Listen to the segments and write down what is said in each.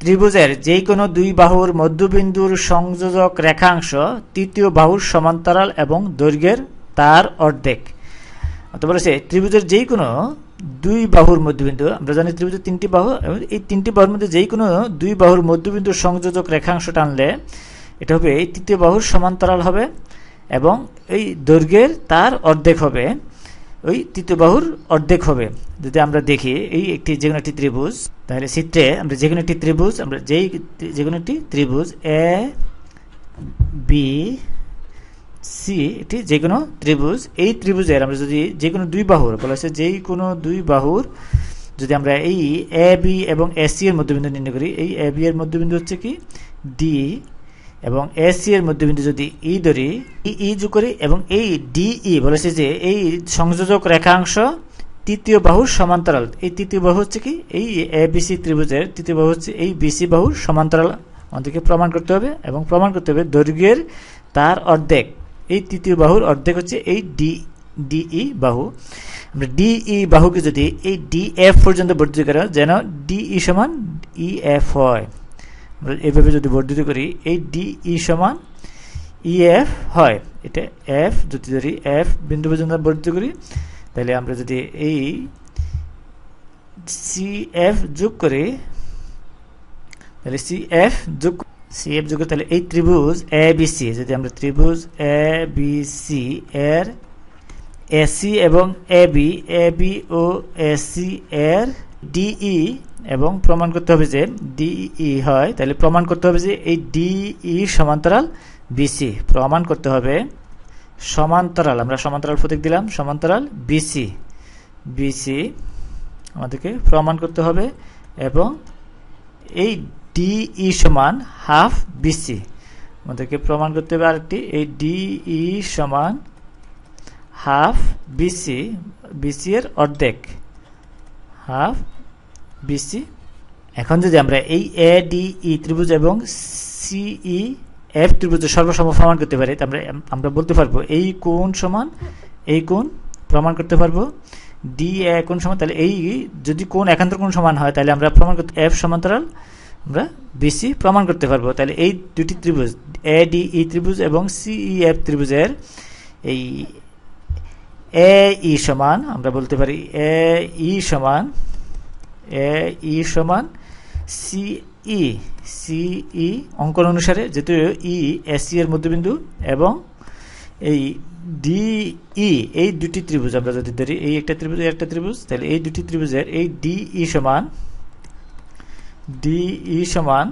ত্রিভুজের যে কোনো দুই বাহুর মধ্যবিন্দুর সংযোজক রেখাংশ তৃতীয় বাহুর সমান্তরাল এবং দৈর্ঘ্যের তার অর্ধেক। বলেছে, ত্রিভুজের যেই কোনো দুই বাহুর মধ্যবিন্দু, আমরা জানি ত্রিভুজের তিনটি বাহু, এবং এই তিনটি বাহুর মধ্যে যেই কোনো দুই বাহুর মধ্যবিন্দুর সংযোজক রেখাংশ টানলে এটা হবে এই তৃতীয় বাহুর সমান্তরাল হবে এবং এই দৈর্ঘ্যের তার অর্ধেক হবে। ওই তৃতীয় বাহুর অর্ধেক হবে। যদি আমরা দেখি, এই একটি যে কোনো একটি ত্রিভুজ, তাহলে চিত্রে আমরা যে কোনো একটি ত্রিভুজ, আমরা যেই যে কোনো একটি ত্রিভুজ এ বি সি এটি যে কোনো ত্রিভুজ, এই ত্রিভুজের আমরা যদি যে কোনো দুই বাহুর, বলা হচ্ছে যেই কোনো দুই বাহুর যদি আমরা এই এ বি এবং এসি এর মধ্যবিন্দু নির্ণয় করি, এই এ বি এর মধ্যবিন্দু হচ্ছে কি? ডি এবং এসি এর মধ্যবিন্দু যদি ই ধরি, ই ই যোগ করি এবং এই ডিই বলেছে যে এই সংযোজক রেখাংশ তৃতীয় বাহুর সমান্তরাল। এই তৃতীয় বাহু হচ্ছে কি? এই এ বিসি ত্রিভুজের তৃতীয় বাহু হচ্ছে এই বিসি বাহুর সমান্তরাল। আমাদেরকে প্রমাণ করতে হবে এবং প্রমাণ করতে হবে দৈর্ঘ্যের তার অর্ধেক। এই তৃতীয় বাহুর অর্ধেক হচ্ছে এই ডি ডিই বাহু। আমরা ডিই বাহুকে যদি এই ডি, এফ পর্যন্ত বর্ধিত করা, যেন ডিই সমান ই এফ হয়। এভাবে যদি বর্ধিত করি, এই ডিই সমান ই এফ হয়। এটা এফ যদি ধরি, এফ বিন্দু পর্যন্ত বর্ধিত করি, তাহলে আমরা যদি এই সি এফ যোগ করি, তাহলে সি এফ যোগ সি এফ যোগ তাহলে এই ত্রিভুজ এ বি সি, যদি আমরা ত্রিভুজ এ বি সি এর এসি এবং এ বি এ বি ও এসি এর ডিই এবং প্রমাণ করতে হবে যে ডিই হয়, তাহলে প্রমাণ করতে হবে যে এই ডিই সমান্তরাল বিসি প্রমাণ করতে হবে সমান্তরাল, আমরা সমান্তরাল প্রতীক দিলাম, সমান্তরাল বিসি বিসি আমাদেরকে প্রমাণ করতে হবে এবং এই ডিই সমান হাফ বিসি আমাদেরকে প্রমাণ করতে হবে আরেকটি, এই ডিই সমান হাফ বিসি বিসি এর অর্ধেক। হাফ বিসি এখন যদি আমরা এই এ ডি ই ত্রিভুজ এবং সিই এফ ত্রিভুজের সর্বসম প্রমাণ করতে পারি আমরা আমরা বলতে পারব এই কোণ সমান এই কোণ প্রমাণ করতে পারব। ডি এ কোণ সমান, তাহলে এই যদি কোণ একান্তর কোণ সমান হয়, তাহলে আমরা প্রমাণ করতে এফ সমান্তরাল, আমরা বিসি প্রমাণ করতে পারব। তাহলে এই দুটি ত্রিভুজ এ ডি ই ত্রিভুজ এবং সিই এফ ত্রিভুজের এই এ ই সমান, আমরা বলতে পারি এ ই সমান, এ ই সমান সি ই সি ই অঙ্কন অনুসারে যেহেতু ই, এসি এর মধ্যবিন্দু এবং এই ডি ই, এই দুটি ত্রিভুজ, আমরা যদি ধরি এই একটা ত্রিভুজ একটা ত্রিভুজ, তাহলে এই দুটি ত্রিভুজের এই ডি ই সমান, ডি ই সমান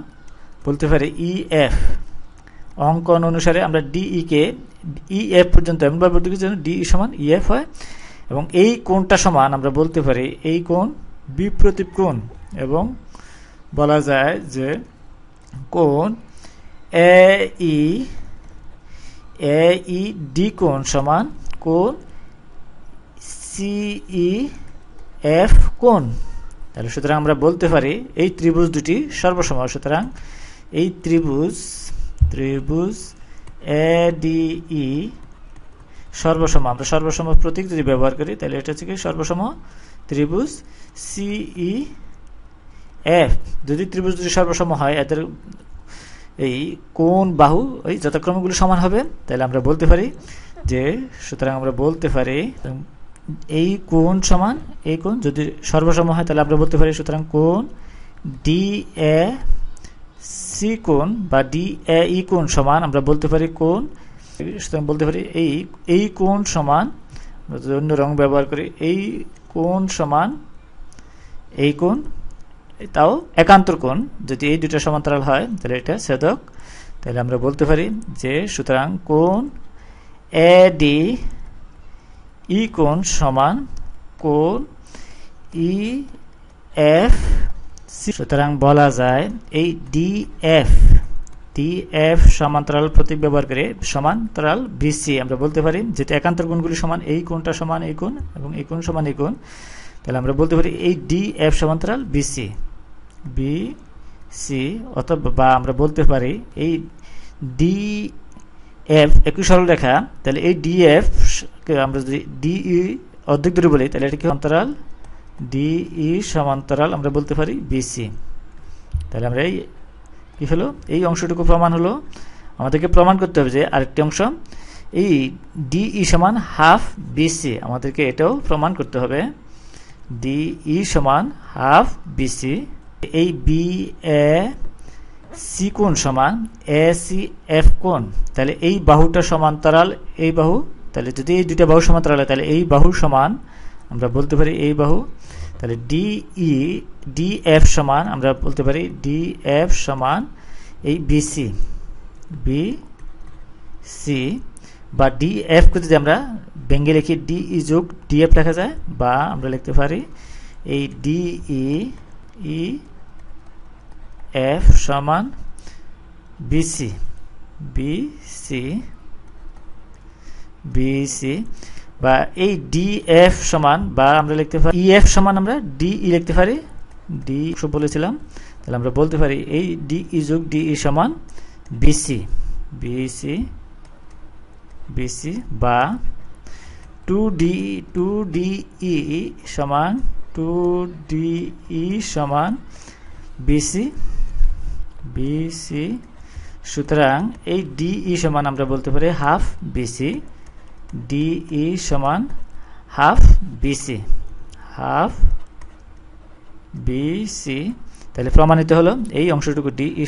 বলতে পারি ই এফ অঙ্কন অনুসারে আমরা ডিই কে ই এফ পর্যন্ত এমনভাবে বলতে পারি যেন ডিই সমান ই এফ হয় এবং এই কোণটা সমান আমরা বলতে পারি এই কোণ বিপ্রতীপ কোণ এবং বলা যায় যে কোণ এ ই এ ই ডি কোণ সমান কোণ সিই এফ কোণ। তাহলে সুতরাং আমরা বলতে পারি এই ত্রিভুজ দুটি সর্বসম সুতরাং এই ত্রিভুজ ত্রিভুজ এ ডি ই সর্বসম। আমরা সর্বসম প্রতীক যদি ব্যবহার করি, তাহলে এটা হচ্ছে কি? সর্বসম ত্রিভুজ সিই এফ যদি ত্রিভুজ দুটি সর্বসম হয়, এদের এই কোন বাহু, ওই যথাক্রমগুলো সমান হবে। তাহলে আমরা বলতে পারি যে, সুতরাং আমরা বলতে পারি, এই কোণ সমান, এই কোণ যদি সর্বসম হয়, তাহলে আমরা বলতে পারি সুতরাং কোণ ডি এ সি কোণ বা ডি এ ই কোণ সমান, আমরা বলতে পারি কোণ। সুতরাং বলতে পারি এই এই কোণ সমান অন্য রং ব্যবহার করি, এই কোণ সমান, এই কোণ, তাও একান্তর কোণ। যদি এই দুটো সমান্তরাল হয়, তাহলে এটা ছেদক। তাহলে আমরা বলতে পারি যে সুতরাং কোণ এ ডি ই কোণ সমান কোণ ই এফ সুতরাং বলা যায় এই ডি এফ ডি এফ সমান্তরাল প্রতীক ব্যবহার করে সমান্তরাল বিসি আমরা বলতে পারি যেটা একান্তর কোণগুলি সমান, এই কোণটা সমান, এই কোণ এবং এই কোণ সমান, এই কোণ। তাহলে আমরা বলতে পারি এই ডি এফ সমান্তরাল বিসি বি সি অথবা বা আমরা বলতে পারি এই ডি এফ একই সরল রেখা, তাহলে এই ডি এফ আমরা যদি ডিই অর্ধেক দূরে বলি, তাহলে এটা কি সমান্তরাল? ডিই সমান্তরাল আমরা বলতে পারি বিসি তাহলে আমরা এই কী হলো? এই অংশটুকু প্রমাণ হলো। আমাদেরকে প্রমাণ করতে হবে যে আরেকটি অংশ। এই ডিই সমান হাফ বিসি আমাদেরকে এটাও প্রমাণ করতে হবে। ডিই সমান হাফ বিসি এই বি, এ, সি কোণ সমান এ, সি, এফ কোণ। তাহলে এই বাহুটা সমান্তরাল, এই বাহু। তাহলে যদি এই দুইটা বাহু সমান্তরাল হয়, তাহলে এই বাহু সমান আমরা বলতে পারি এই বাহু। তাহলে ডিই ডি এফ সমান, আমরা বলতে পারি ডি এফ সমান এই বিসি বি সি বা ডি এফকে যদি আমরা ব্যঙ্গে লিখি ডিই যোগ ডিএফ লেখা যায়, বা আমরা লিখতে পারি এই ডিই ই এফ সমান বিসি বিসি বিসি বা এই ডি এফ সমান, বা আমরা লিখতে পারি ই এফ সমান আমরা ডি ই লিখতে পারি ডি সব বলেছিলাম, তাহলে আমরা বলতে পারি এই ডিই যোগ ডি ই সমান বিসি বিসি বিসি বা two D two D E সমান টু ডি ই সমান বিসি বিসি সুতরাং এই ডি ই সমান আমরা বলতে পারি হাফ বিসি ডিই সমান হাফ বিসি হাফ বিসি তাহলে প্রমাণিত হলো এই অংশটুকু ডি